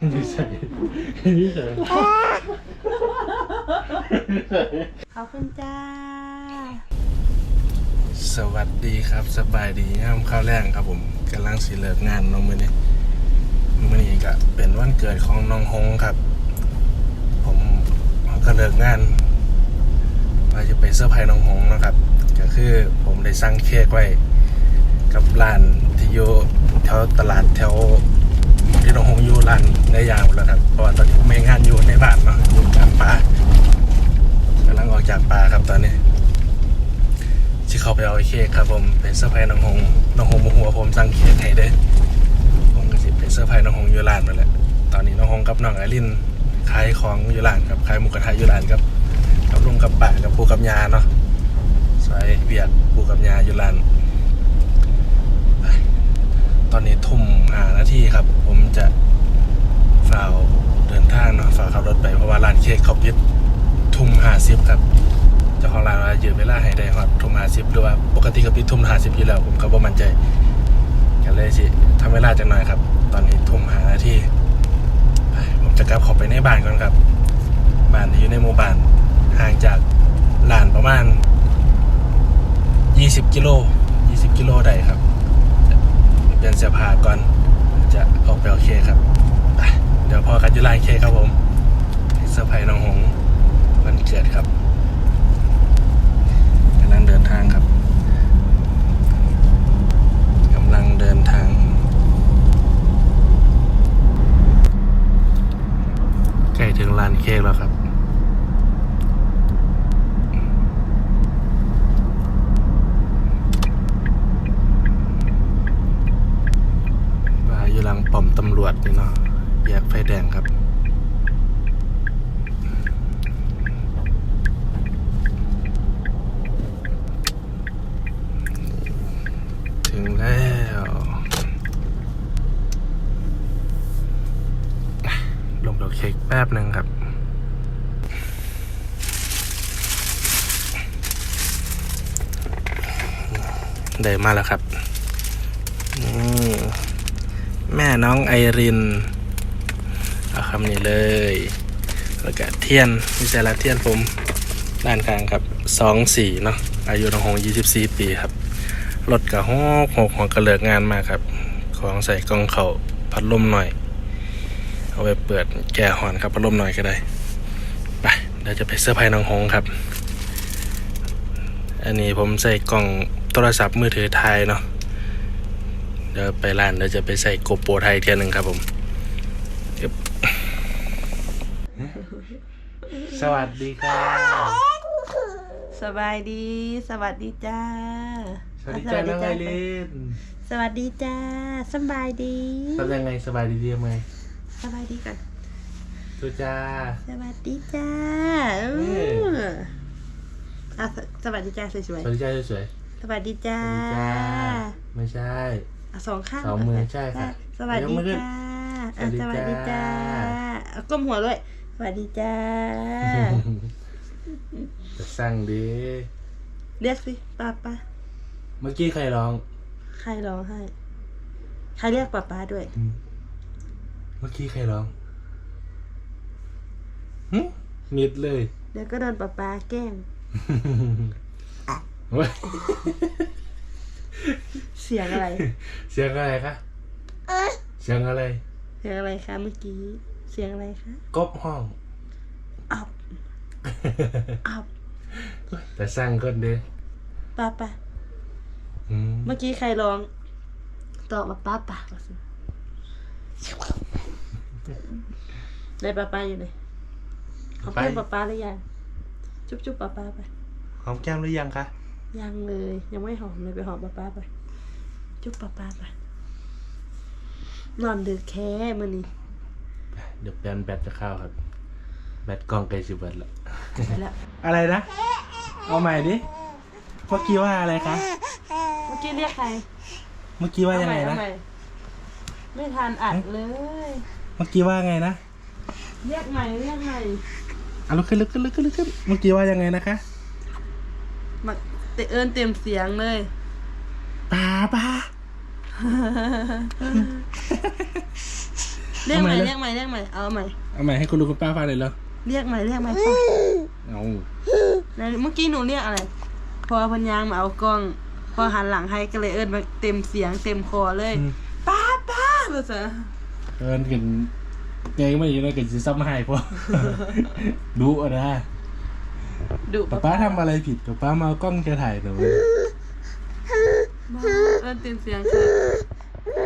นิสัยนิสัยขอบคุณจ้า สวัสดีครับสบายดีย่ามข้าวแรงครับผมกำลังสิเลิกงานน้องมือนี้มือนี้ก็เป็นวันเกิดของน้องฮงครับ ผมก็เลิกงานว่าจะไปเซอร์ไพรส์น้องฮงนะครับ ก็คือผมได้สั่งเค้กไว้ กับร้านที่อยู่แถวตลาดแถว ที่น้องฮงอยู่ร้านได้ยาวแล้วครับเพราะว่าตอนนี้ผมไม่งานอยู่ในบ้านเนาะอยู่กลางป่ากำลังออกจากป่าครับตอนนี้ที่เขาไปเอาเค้กครับผมเป็นเซอร์ไพรส์น้องหงน้องหงโมโหว่าผมสั่งเค้กให้เด้อผมก็สิเป็นเซอร์ไพรส์น้องหงอยู่ร้านนั่นแหละตอนนี้น้องหงกับน้องไอรินขายของอยู่ร้านครับขายหมูกระทะอยู่ร้านครับกับลุงกับป้ากับปูกับยาเนาะซอยเบียดปูกับยาอยู่ร้าน ตอนนี้ทุ่มหานาทีครับ ผมจะฝ่าวเดินทางเนาะฝ่าขับรถไปเพราะว่าร้านเค้กเขาปิดทุ่มหาสิบครับเจ้าของร้านว่ายืนเวลาให้ได้ฮอดทุ่มหาสิบหรือว่าปกติก็ปิดทุ่มหาสิบอยู่แล้วผมก็บ่มั่นใจกันเลยสิทำเวลาจังหน่อยครับ ตอนนี้ทุ่มหานาทีไปผมจะกลับเข้าไปในบ้านก่อนครับบ้านที่อยู่ในหมู่บ้านห่างจากร้านประมาณ 20 กิโล 20 กิโลได้ครับ เปลี่ยนเสื้อผ้าก่อน จะออกไปเอาเคครับเดี๋ยวพอกันยู่ร้านเคครับผมเซอร์ไพรส์น้องหงวันเกิดครับกำลังเดินทางครับกำลังเดินทางใกล้ถึงลานเคกแล้วครับ ว่าอยู่ห ลังป้อมตำรวจนี่เนาะแยกไฟแดงครับ ถึงแล้วลงดอกเค้กแป๊บหนึ่งครับได้มาแล้วครับนี่แม่ น้องไอรินเอาคำนี้เลยแล้วก็เทียนมิเซลาเทียนผมด้านกลางครับสองสี่เนาะอายุน้องหงยี่สิบสี่ปีครับรถกับหกหกหัวกระเลิกงานมาครับ ของใส่กล่องเขาพัดลมหน่อย เอาไปเปิดแก่หอนครับพัดลมหน่อยก็ได้ไปเดี๋ยวจะไปเสื้อร์ไผ่น้องหงครับ อันนี้ผมใส่กล่องโทรศัพท์มือถือไทยเนาะ ดี๋ยวไปร้านเดี๋ยวจะไปใส่โกโปรไทยเทียนหนึ่งครับผมยึบสวัสดีครับ สบายดี สวัสดีจ้า สวัสดีจ้าน้องไอรินสวัสดีจ้าสบายดีทำยังไงสบายดีดีไหมสบายดีก่อนทุจ้า สวัสดีจ้าเออือมอะสสวัสดีจ้าสวยสวัสดีจ้าสวยๆ สวัสดีจ้าๆสวัสดีจ้า ไม่ใช่อ่ะสองข้างสองมือใช่ค่ะสวัสยกดีมือขึ้นจ้าอะสสวัวัสสดีดีจ้าจ้าอะก้มหัวด้วย สวัสดีจ้าจะสั่งดีเรียกสิป้าป้าเมื่อกี้ใครร้อง ใครร้องให้ ใครเรียกป้าป้าด้วย เมื่อกี้ใครร้องหึมิดเลย เดี๋ยวก็โดนป้าป้าแกล้ง เว้ยเสียงอะไร เสียงอะไรคะเสียงอะไร เสียงอะไรคะเมื่อกี้ เสียงอะไรคะกบห้องอับอับแต่สร้างคนเด้ป้าป้าอืมเมื่อกี้ใครร้องตอบมาป้าป้าก่อนสิได้ป้าป้าอยู่ไหนเขาเพื่อนป้าป้าหรือยัง จุ๊บจุ๊บป้าป้าไปหอมแก้มหรือยังคะ ยังเลย ยังไม่หอมเลยไปหอมป้าป้าไป จุ๊บป้าป้าไปนอนดึกแค่มื่อนี้เดี๋ยวแปลนแบตจะเข้าครับ แบตกล้องไกลสิเบิดละไปแล้วอะไรนะ เอาใหม่ดิ เมื่อกี้ว่าอะไรคะ เมื่อกี้เรียกใครเมื่อกี้ว่ายังไงเอานะใหม่ไม่ทันอัดเลย เมื่อกี้ว่าไงนะ เรียกใหม่เรียกใหม่อะลุกขึ้นลุกขึ้นลุกขึ้นลุกขึ้น เมื่อกี้ว่ายังไงนะคะมา เตเอิญเต็มเสียงเลยป้าป้าเรียกใหม่ทำไมล่ะเรียกใหม่เรียกใหม่เอาใหม่เอาใหม่ให้คุณลุงคุณป้าฟังเลยเหรอเรียกใหม่เรียกใหม่ฟังเอาไหนเมื่อกี้หนูเรียกอะไร พอพันยางมาเอากล้อง พอหันหลังให้ก็เลยเอิ้นมาเต็มเสียงเต็มคอเลยป้าป้าภาษาเอินกันเกยไม่อยู่เลยกันจะซ้ำให้พวกดูอะนะ ดุป้าป้าทำอะไรผิดป้าป้ามาเอากล้องจะถ่ายหนูบ้าเอิ้นเต็มเสียงคือ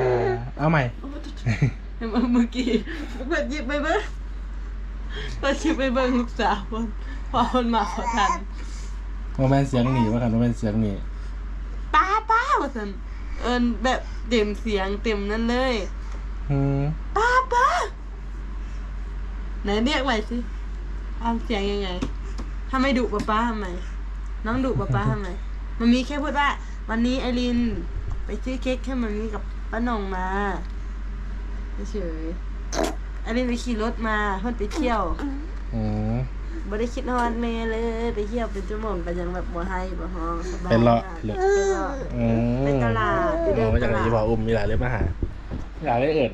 อ่าเอาใหม่เห็นไหมเมื่อกี้เปิดหยิบไปเบิ้งเปิดหยิบไปเบิ้งลูกสาวมันพอมันมาขอทันโมเมนต์เสียงหนีว่ากันโมเมนต์เสียงหนีป้าป้าว่าสันเอิ้นแบบเต็มเสียงเต็มนั่นเลยอืมป้าป้าไหนเรียกใหม่สิทำเสียงยังไง ถ้าไม่ดุป้าป้าทำไม น้องดุป้าป้าทำไมมันมีแค่พูดว่า วันนี้ไอริน ไปซื้อเค้กให้มันมีกับป้าหน่องมาเฉยๆไอรินไปขี่รถมาเพื่อนไปเที่ยวอืมบ่ได้คิดฮอดแม่เลย ไปเที่ยวเป็นชั่วโมงก็ยังแบบบ่ให้บ่ฮองสบายเป็นเลาะมากเลยไปเลาะอืมไปตลาดไปเดินโอ้จากไหนตลาดที่บอกอุ้มมีหลายเรื่องมาหาหลายเรื่องเอิด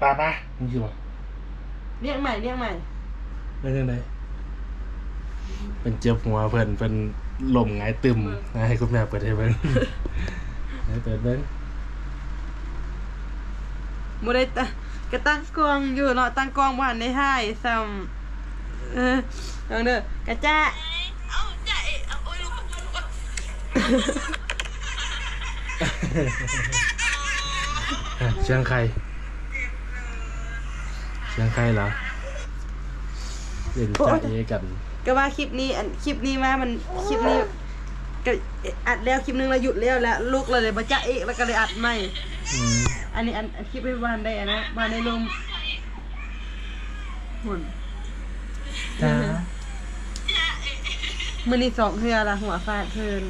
ป้าป้านี่คือบอกเรียกใหม่เรียกใหม่ เรื่องอะไร เป็นเจ็บหัวเพิ่นเป็นลมหงายตึมนะให้คุณแม่เปิดให้เบิ่งให้เปิดเบิ่งบ่ได้ตะก็ตั้งกล้องอยู่เนาะตั้งกล้องบ่ทันได้ถ่ายซ้ำเออลองเด้อกะจ้าอะเชียงใครเชียงใครเหรอเล่นจ่าเอกัน ก็ว่าคลิปนี้อันคลิปนี้มามันคลิปนี้ก็อัดแล้วคลิปนึงแล้วหยุดแล้วแล้วลูกเลยบ่จ้าเอกแล้วก็เลยอัดใหม่อืมอันนี้อันอันคลิปให้บ้านได้อันนะบ้านได้ลมหุ่นจ้ามือนี่สองเทือละหัวฟาดเพิ่น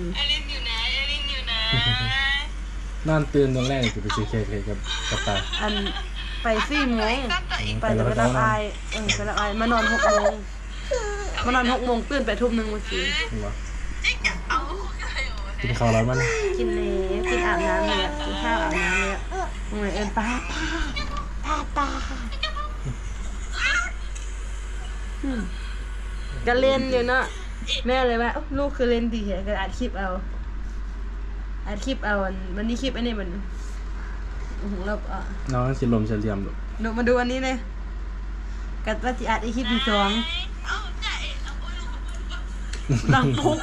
นอนตื่นตรงแรกจะไปซื้อเค้กให้กับกับตาอันไปสี่โมงไปไปแล้จะวไปก็รับนอนอายเออไปรับอายมานอนหกโมง มานอนหกโมงตื่นไปทุ่มหนึ่งเมื่อกี้เห็นปะกินข้าวแล้วมันกินแล้วกินอาบน้ำเลยอะกินข้าวอาบน้ำเลยอะเหมือนเอินป้าป้าป้าป้าอืมก็เล่นอยู่เนาะแม่เลยว่าเอ้าลูกคือเล่นดีเหรอก็อัดคลิปเอาอัดคลิปเอาอันวันนี้คลิปอันนี้มันโอ้โหเราอะน้องสิลมเฉลียมลูกดูมาดูอันนี้เลยกัดว่าจิอัดไอคลิปที่สอง ดังปุ๊ก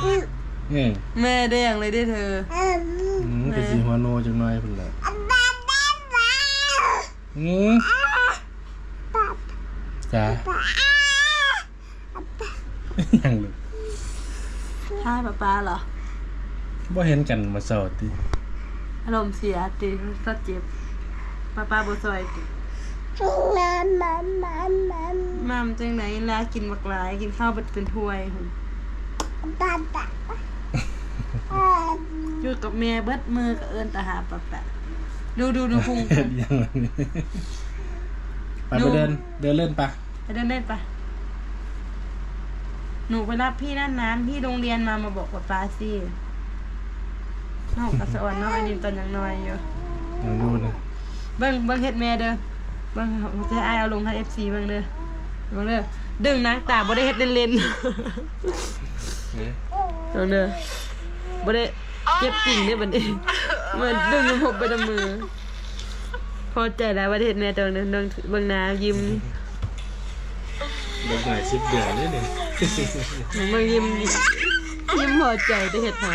เอ้ยแม่ได้อย่างเลยได้เธอ อืมเป็นสีหัวโนจังหน่อยเพิ่นแหละอืมจ้ายังลูกใช่ป้าป้าเหรอบ่เห็นกันมาเช้าติอารมณ์เสียติสดเจ็บป้าป้าบ่ซอยติ มามจังไหนลากินบักหลาย กินข้าวเป็นเป็นถ้วยหุ่นอยู่กับแม่เบิดมือก็เอิ้นตาหาป้าป้าดูดูดูพุงเฮ็ดยังไงไปไปเดิน เดินเล่นปะไปเดินเล่นปะหนูไปรับพี่นั่นน้ำที่โรงเรียนมามาบอกว่าป้าสิน้องกระสอนน้องไอ้ดินตอนยังน้อยอยู่ลองดูนะ เบิ้งเบิ้งเฮ็ดแม่เด้อ เบิ้งผมจะให้อายเอาลงให้ FC เบิ้งเด้อเบิ้งเด้อดึงนางตาบ่ได้เฮ็ดเล่นๆเบิ้งเด้อบ่ได้เจ็บจริงเด้อบัดนี้มันดึงผมไปนํมือ พอใจแล้วว่าได้เฮ็ดแม่ตัวนึงเบิ่งเบิ่งหน้ายิ้มเดินหน่อยสิบเดือนนี่นี่เบิ่งยิ้มยิ้มพอใจได้เฮ็ดหา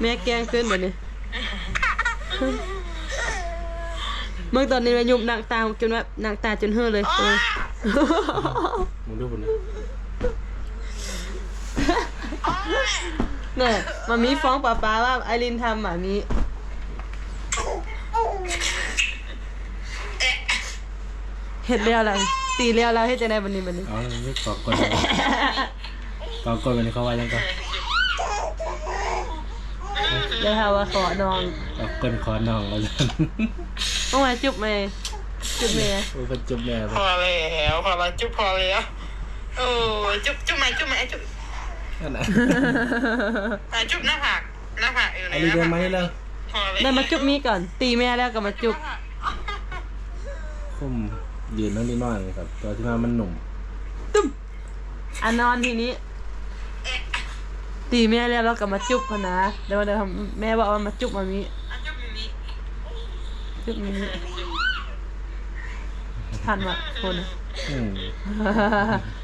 แม่แกล้งขึ้นบัดนี้ เมื่อตอนนี้แม่ยุบนางตาจนว่านางตาจนเฮ้อเลยเออมึงดูคนนี้เนี่ยมามีฟ้องป้าป้าว่าไอรินทำหมามีเห็ดเลี้ยวแล้วตีเลี้ยวแล้วเฮ็ดจะได้บันนี้บันนี้เอาเลยกอกกดกอกกดวันนี้เขาว่ายังก็เดี๋ยวหาว่าขอนองกอกกดขอน้องแล้วกัน เมื่อวานจุบไหมจุบเมียโอ้เป็นจุ๊บแม่ไปพอแล้วพอแล้วจุ๊บพอแล้วโอ้ยจุ๊บจุ๊บไหมจุ๊บไหมจุ๊บนั่นน่ะอะจุ๊บหน้าผากหน้าผากอยู่ไหนอันนี้หเดินน้ามาผากให้เลยเพอเลยได้มาจุ๊บมีก่อน ตีแม่แล้วก็มาจุ๊บผมยืนนั่งนิดหน่อยครับตัวที่มามันหนุ่มตุ้มอะนอนทีนี้ ตีแม่แล้วแล้วก็มาจุ๊บพอนะเดี๋ยวเดี๋ยวแม่บอกว่ามาจุ๊บมามีอะจุ๊บมิมิ จุ๊บมีทันวะคนอืม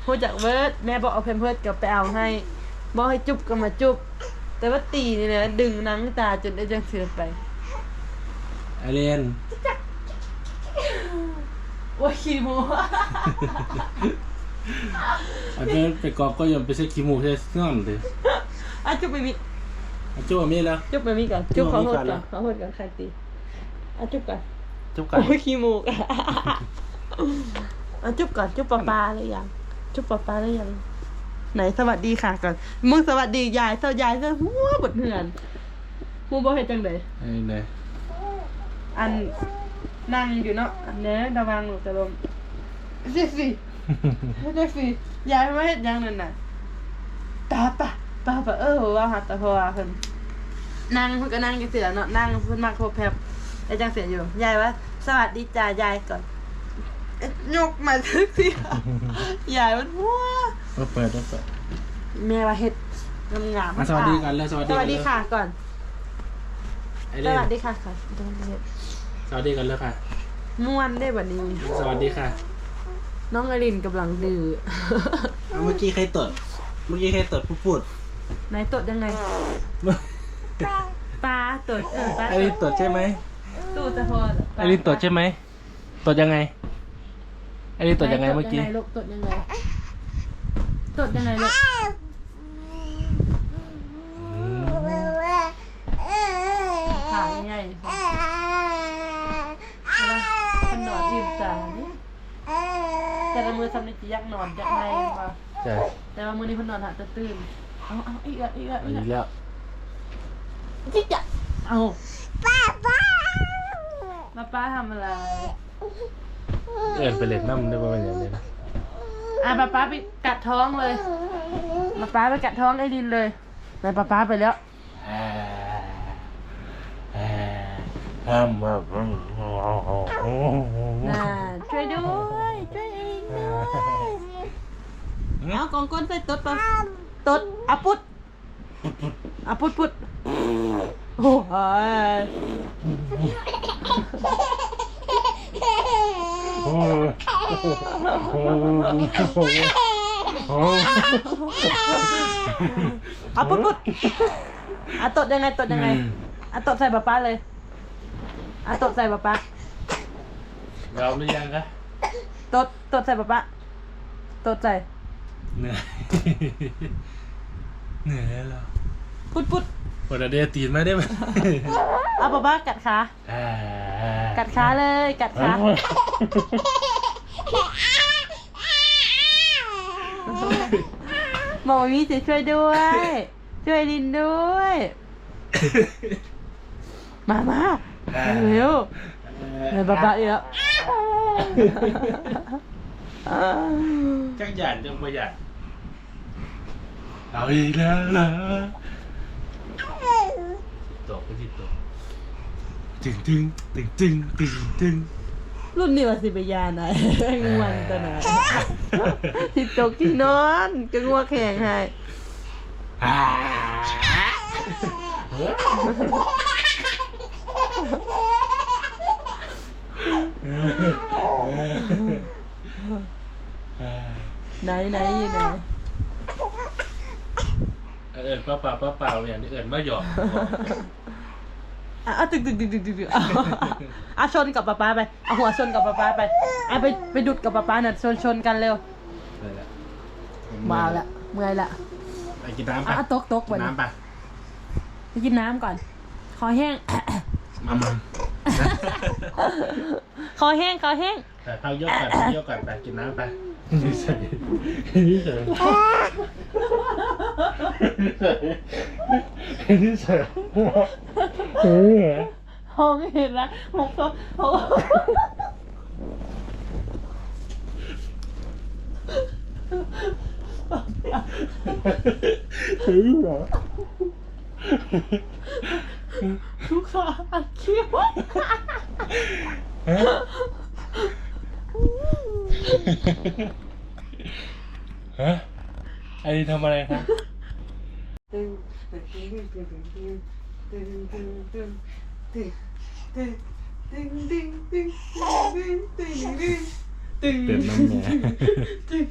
พูดจากเบิร์ดแม่บอกเอาเพมเพิร์ดกับไปเอาให้ บอกให้จุ๊บก็มาจุ๊บแต่ว่าตีนี่นะดึงหนังตาจนได้จังเสือไปไอเลียนว่าขี้โมไอเป็นไปกอบก็ยังไปเช็คขี้มูกใช่นอนเลยอะจุ๊บไปมีเอาจุ๊บมีแล้ว จุ๊บไปมีก่อนจุ๊บขอโทษจุ๊บมามีก่ก่ออนนขอโทษก่อนใครตี อะจุ๊บก่อนจุ๊บกันโอ้ยขี้มูกอะจุ๊บก่อนจุ๊บปลาปลาหรือยังจุ๊บปลาปลาหรือยังไหนสวัสดีค่ะก่อนมึงสวัสดียายเจ้ายายเจ้าหัวบดเหือนมูบอกให้จังไดไอ้ไหนอันนั่งอยู่เนาะอันเนี้ยระวังหนูจะลมสิสิสิสิยายไม่เห็นยังนั่นน่ะตาปะปาปะเออว่าหัดตะพอเพิ่นนั่งเพิ่นก็นั่งกันเสียเนาะนั่งเพิ่นมาโคแพบ ไอ้จังเสียอยู่ ยายว่า สวัสดีจ้ายายก่อนเอ๊ะยกมาสักทียายมันหัวก็เปิดก็เปิดแม่ว่าเฮ็ดงามๆมาสวัสดีกันเลยสวัสดีสกันวัสดีค่ะก่อนไอสเลียนวัสดีค่ะค่ะโดนเฮ็ดสวัสดีกันเลยค่ะม่วนได้บัดนี้ สวัสดีค่ะ น้องอรินกำลังดื้อเอาเมื่อกี้ใครตดเมื่อกี้ใครตดพูดพูดไหนตดยังไงปลาตดเออปลาไอ้นี่ตดใช่ไหม ตู้จะพอไอ้นี่ตดใช่ไหมตดยังไงไอ้นี่ตดยังไงเมื่อกี้ตดยังไงลูกตดยังไงตดยังไงลูกขายังไงมันนอนยืมตาเนี่ยแต่ละมือทำในจียักนอนจากในมาใช่แต่ว่ามือนี้เพิ่นนอนหาแตะตื่นเอาเอาอีกอะอีกอะอันอีกนี้อะแล้วจิ๊กจ้ะเอาป้าป้า ป้าป้าทำอะไร เอินไปเล่นน้ำได้ป่ะเป็นอย่างนี้นะอะป้าป้าไปกัดท้องเลยป้าป้าไปกัดท้องไอ้ดินเลยนายป้าป้าไปแล้วทำแบบน่าช่วยด้วยช่วยเองด้วยเอากองก้นใส่ตดปะตดอะปุดอะปุดปุด โอ้ยอะปุดปุดอะตดยังไงตดยังไงอะตดใส่ป้าป้าเลยอะตดใส่ป้าป้าเราหรือยังคะตดตดใส่ปะปะตดใส่เหนื่อยเหนื่อยแล้ว ปุดปุด ปวดเดียตีนมาได้ไหมเอาปะปะกัดขากัดขาเลยกัดขาบอกว่ามีจะช่วยด้วย ช่วยลินด้วย มามาเร็วเร็วปะปะอีกแล้วจักหยาดจังประหยัดเอาอีกแล้วเหรอต กไปที่ตกตึงตึงตึงตึงตึงตึงรุ่นนี้ว่าสิไปยาไหนงวนตัวไหนที่ตกที่นอนก็งัวแข็งให้อ่าไหนไหนอยู่ไหนเอิญป้าเปล่าป้าเปล่าอย่างนี้เอิญมาหยอก อะตึกตึกตึกตึกตึกตึกอะอะชนกับป๊าป๊าไปเอาหัวชนกับป๊าป๊าไปอะไปไปดุดกับป๊าป๊าน่ะชนชนกันเร็วเลยละมาละเมื่อยละไปกินน้ำอะปะอะตกตกกิวันนนี้น้ำปะไปกินน้ำก่อน คอแห้ง มามาคอแห้งคอแห้งแต่พักยกก่อนพักยกก่อนไปกินน้ำไปนี่ใส่นี่ใส่ นี่ใส่เฮ้ยห้องเห็นละห้องก็ห้องเฮ้ยเหรอลูกค้าอัดคิวฮะไอ้นี่ทำอะไรครับ ตึงตึงตึงตึงตึงตึงตึงตึงตึงตึงตึงตึงตึงตึงตึงตึงตึงเป็นน้ำแหน่ตึง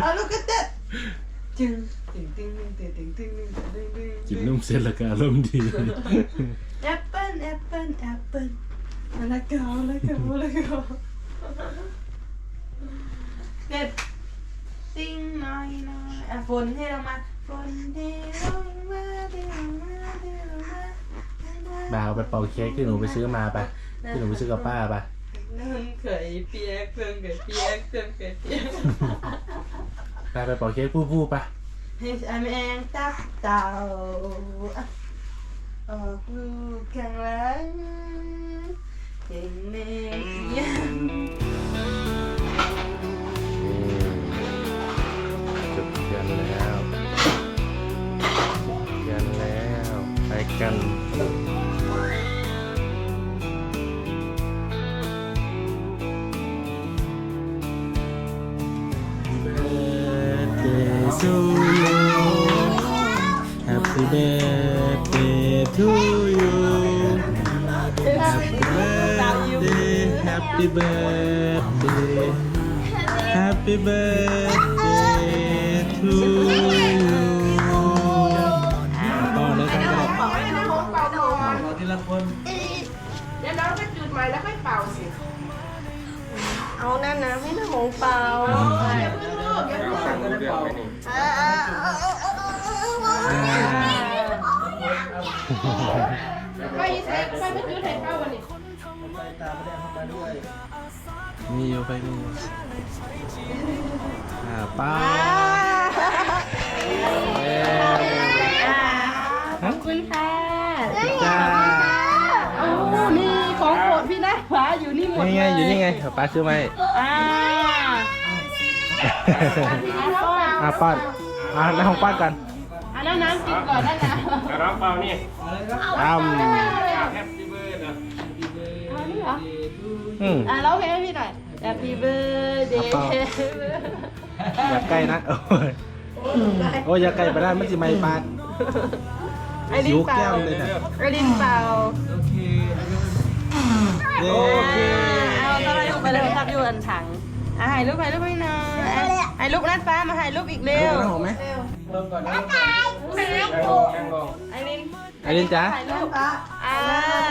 เอาลูกกระเต็ดตึงตึงตึงตึงตึงตึงตึงตึงตึงกินนมเสร็จแล้วก็อารมณ์ดีแอปเปิ้ลแอปเปิ้ลแอปเปิ้ลมะละกอมะละกอมะละกอเด็ด ติ้งน้อยน้อยอะฝนให้เรามาฝนเทลงมาเทลงมาเทลงมาดาวไปเป่าเค้กที่หนูไปซื้อมาปะที่หนูไปซื้อกับป้าปะนั่นเคยเปียกเพิ่งเคยเปียกเพิ่งเคยเปียกดาวไปเป่าเค้กผู้ๆปะให้ฉันแมงตับเต่าอะออกลูกข้างหลังเก่งแม่ยัง จุดเทียนแล้วเทียนแล้วไปกัน Birthday to you Happy birthday to you Happy birthday Happy birthday Happy birthday ทีละคนเดี๋ยวน้องก็จุดใหม่แล้วค่อยเป่าสิเอานั่นนะไม่ต้องหงเปล่าไปใส่ไปไปจุดให้เป่าวันนี้ไปตาไม่ได้เข้ามาด้วยมีอยู่ไปมีอยู่อ่าป้าเย้ขอบคุณค่ะ อยู่นี่หมดนี่ไง อยู่นี่ไงป้าซื้อมาให้อ่าป้อนอ่าป้อนอ่าในห้องป้อนกันอันนั้นน้ำกินก่อนได้นะอ้ำเอานี่เหรอ อืม อะร้องเพลงให้พี่หน่อย Happy birthday เอาเปล่า อย่าใกล้นะ โอ้ยโอ้ยอย่าใกล้ไปได้มันจะไม่ปานไอ้ดิหินวเปล่าแก้มเลยนะไอ้ดินเปล่าโอเคเย้ อยู่อันถังอะถ่ายรูปถ่ายรูปให้หน่อยอะถ่ายรูปนัดฟ้ามาถ่ายรูปอีกเร็วน้ำหอมไหมเริ่มก่อนนะไอ้ลินไอ้ลินจ้าถ่ายรูปอ่า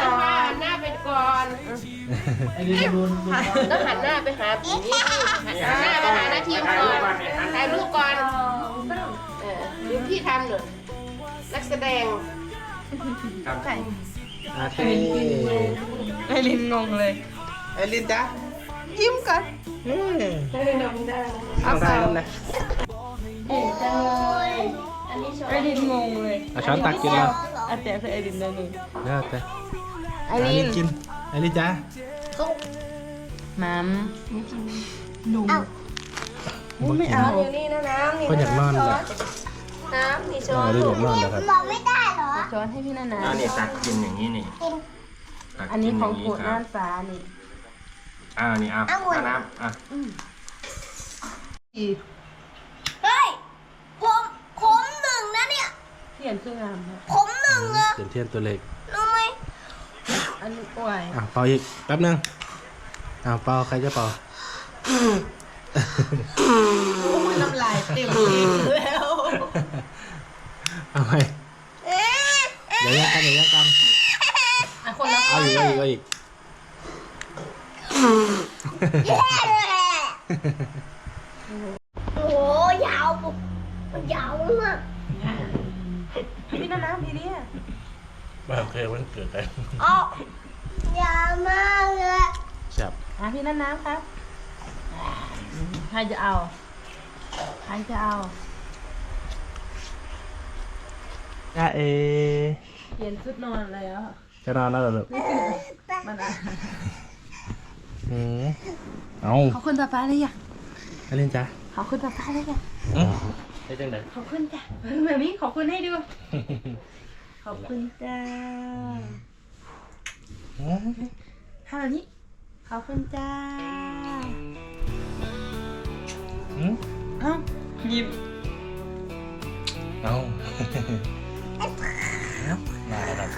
ต้องหันหน้าไปก่อนไอ้นี่ดูดูต้องหันหน้าไปหาผีหันหน้าไปหาหน้าทีมก่อนถ่ายรูปก่อนเออดูพี่ทำหน่อยนักแสดงโอเคไอ้ลินงงเลยไอ้ลินจ้า ยิ้มก่อนเอาใส่น้ำเลยไอ้ลินงงเลยเอาช้อนตักกินมาอะแต่คือไอ้ลินได้นี่เลิกไปไอ้ลินกินไอ้ลินจ้ามัมไม่เอาอยู่นี่นะน้ำนี่คนอยากนอนเลยน้ำนี่อ๋อลินอยากนอนแล้วครับช้อนให้พี่นานาอันนี้ตักกินอย่างนี้นี่ตักอันนี้กิของย่าโปรดคน่ารับนฟ้านี่ อ่านี่อะอะน้ำอะเฮ้ย ผมผมหนึ่งนะเนี่ย เทียนเครื่องงามครับผมหนึ่งอะเทียนเทียนตัวเล็กรู้ไหมอันนี้ป่วยอะเป่าอีกแป๊บนึงอะเป่าใครจะเป่าน้ำลายเต็มแล้วเอาไปเอ๊ะเดี๋ยวแยกกันเดี๋ยวแยกกันอะคนละเอาอีกเอาอีกเอาอีก โอ้โหยาวปุ๊บมันยาวมากพี่นานาพี่เนี่ยมาเคยวันเกิดกันอ๋อยาวมากเลยแซ่บอะพี่นานาครับใครจะเอาใครจะเอาจ้าเอเปลี่ยนชุดนอนแล้วจะนอนแล้วเหรอลูกมันอะ เอาเขาขึ้นตาฟ้าเลยยังไอ้ลินจ้าเขาขึ้นตาฟ้าเลยยังอืมได้จังไดขอบคุณจ้ะเออแบบนี้ขอบคุณให้ดู ขอบคุณจ้าทำแบบนี้ ขอบคุณจ้าหืมเอ้ายิ้มเอามาแล้วครับ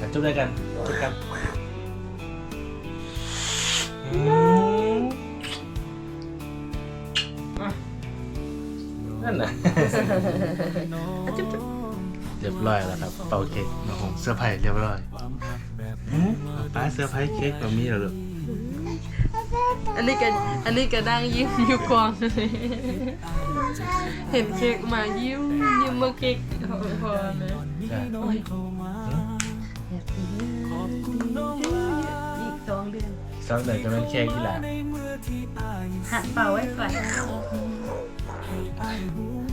มาจุ๊บด้วยกันจุ๊บกันอืม นั่นน่ะอะจุ๊บจุ๊บเรียบร้อยแล้วครับ เป่าเค้กน้องหงเสื้อร์ไผ่เรียบร้อยหืมป้าเสื้อร์ไผ่เค้กแบบนี้เหรอลูกอันนี้ก็อันนี้ก็นั่งยิ้มอยู่กองเลยเห็นเค้กมายิ้มยิ้มมาเค้กพอพอเลย เดือนสองเดือนจะเป็นเค้กที่หละหัดเป่าไว้ก่อน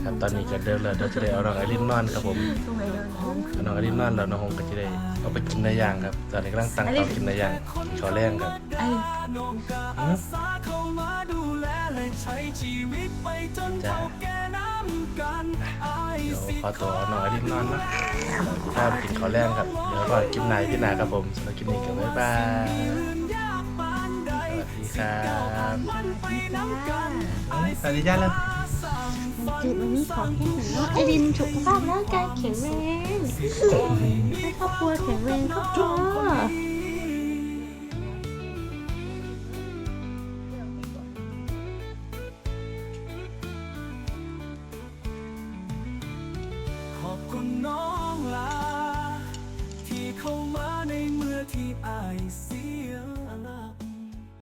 ครับตอนนี้ก็เดินแล้วเดี๋ยวจะได้เอาน้องไอรินนอนครับผมตรงไหนโดนท้องเอาน้องไอรินนอนแล้วน้องหงก็จะได้เอาไปกินในย่างครับ ตอนนี้กำลังตั้งเตากินในย่างขอแรงครับไอ้หืมจ้ะเดี๋ยวขอตัวเอาน้องไอรินนอนนะถ้าไปกินขอแรงครับ เดี๋ยวรอกินไหนพี่นาครับผมสำหรับคลิปนี้ก็บ๊ายบายส วัสดีครับสวัสดีจ้าเลยจุดวันนี้ขอแค่หนึ่งว่าไอรินสุขภาพร่างกายแข็งแรงให้ครอบครัวแข็งแรงครอบครัว